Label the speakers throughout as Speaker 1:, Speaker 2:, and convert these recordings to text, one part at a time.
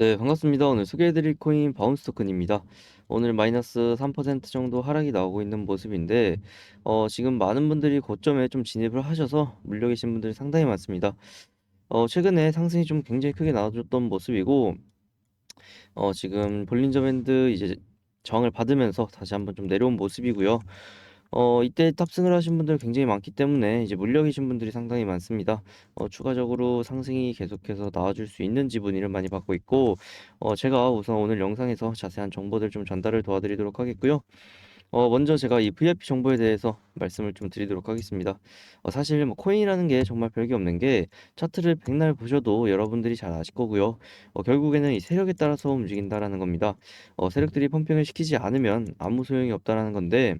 Speaker 1: 네, 반갑습니다. 오늘 소개해드릴 코인 바운스 토큰입니다. 오늘 마이너스 3% 정도 하락이 나오고 있는 모습인데, 어, 지금 많은 분들이 고점에 좀 진입을 하셔서 물려 계신 분들이 상당히 많습니다. 어, 최근에 상승이 좀 굉장히 크게 나와줬던 모습이고, 어, 지금 볼린저 밴드 이제 저항을 받으면서 다시 한번 좀 내려온 모습이고요. 어, 이때 탑승을 하신 분들 굉장히 많기 때문에 이제 물려 계신 분들이 상당히 많습니다. 어, 추가적으로 상승이 계속해서 나와줄 수 있는지 문의를 많이 받고 있고, 어, 제가 우선 오늘 영상에서 자세한 정보들 좀 전달을 도와드리도록 하겠고요. 어, 먼저 제가 이 VIP 정보에 대해서 말씀을 좀 드리도록 하겠습니다. 어, 사실 뭐 코인이라는 게 정말 별게 없는 게 차트를 백날 보셔도 여러분들이 잘 아실 거고요. 어, 결국에는 이 세력에 따라서 움직인다라는 겁니다. 어, 세력들이 펌핑을 시키지 않으면 아무 소용이 없다라는 건데,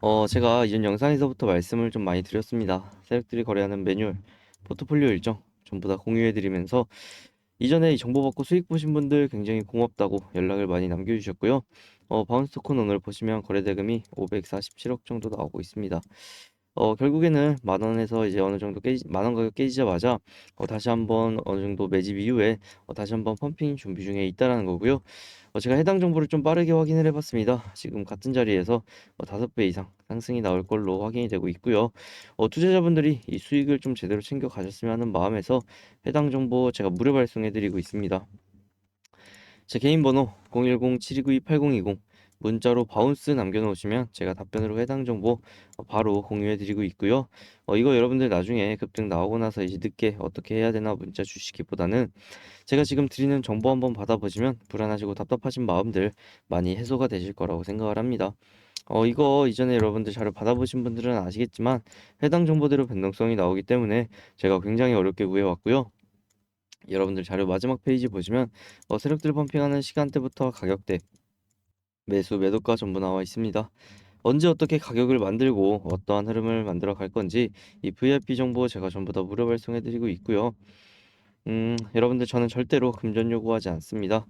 Speaker 1: 어, 제가 이전 영상에서부터 말씀을 좀 많이 드렸습니다. 세력들이 거래하는 매뉴얼, 포트폴리오 일정 전부 다 공유해드리면서 이전에 이 정보 받고 수익 보신 분들 굉장히 고맙다고 연락을 많이 남겨주셨고요. 어, 바운스 토큰 오늘 보시면 거래 대금이 547억 정도 나오고 있습니다. 어, 결국에는 만 원에서 이제 어느 정도 깨지, 만 원 가격 깨지자마자 어, 다시 한번 어느 정도 매집 이후에 어, 다시 한번 펌핑 준비 중에 있다라는 거고요. 어, 제가 해당 정보를 좀 빠르게 확인을 해 봤습니다. 지금 같은 자리에서 어, 다섯 배 이상 상승이 나올 걸로 확인이 되고 있고요. 어, 투자자분들이 이 수익을 좀 제대로 챙겨 가셨으면 하는 마음에서 해당 정보 제가 무료 발송해 드리고 있습니다. 제 개인 번호 010-7292-8020 문자로 바운스 남겨놓으시면 제가 답변으로 해당 정보 어, 바로 공유해드리고 있고요. 어, 이거 여러분들 나중에 급등 나오고 나서 이제 늦게 어떻게 해야 되나 문자 주시기보다는 제가 지금 드리는 정보 한번 받아보시면 불안하시고 답답하신 마음들 많이 해소가 되실 거라고 생각을 합니다. 어, 이거 이전에 여러분들 자료 받아보신 분들은 아시겠지만 해당 정보대로 변동성이 나오기 때문에 제가 굉장히 어렵게 구해왔고요. 여러분들 자료 마지막 페이지 보시면 어, 세력들 펌핑하는 시간대부터 가격대, 매수, 매도가 전부 나와 있습니다. 언제 어떻게 가격을 만들고 어떠한 흐름을 만들어 갈 건지 이 VIP 정보 제가 전부 다 무료 발송해 드리고 있고요. 음, 여러분들 저는 절대로 금전 요구하지 않습니다.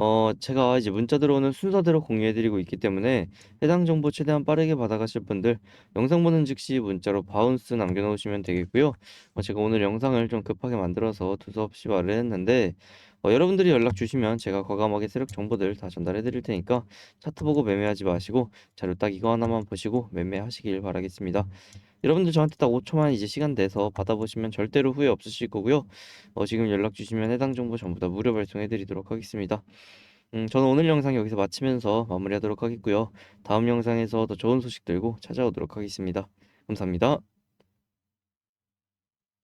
Speaker 1: 어, 제가 이제 문자 들어오는 순서대로 공유해 드리고 있기 때문에 해당 정보 최대한 빠르게 받아가실 분들 영상 보는 즉시 문자로 바운스 남겨놓으시면 되겠고요. 어, 제가 오늘 영상을 좀 급하게 만들어서 두서없이 말을 했는데 어, 여러분들이 연락 주시면 제가 과감하게 세력 정보들 다 전달해 드릴 테니까 차트 보고 매매하지 마시고 자료 딱 이거 하나만 보시고 매매하시길 바라겠습니다. 여러분들 저한테 딱 5초만 이제 시간 내서 받아보시면 절대로 후회 없으실 거고요. 어, 지금 연락 주시면 해당 정보 전부 다 무료 발송해 드리도록 하겠습니다. 음, 저는 오늘 영상 여기서 마치면서 마무리하도록 하겠고요. 다음 영상에서 더 좋은 소식 들고 찾아오도록 하겠습니다. 감사합니다.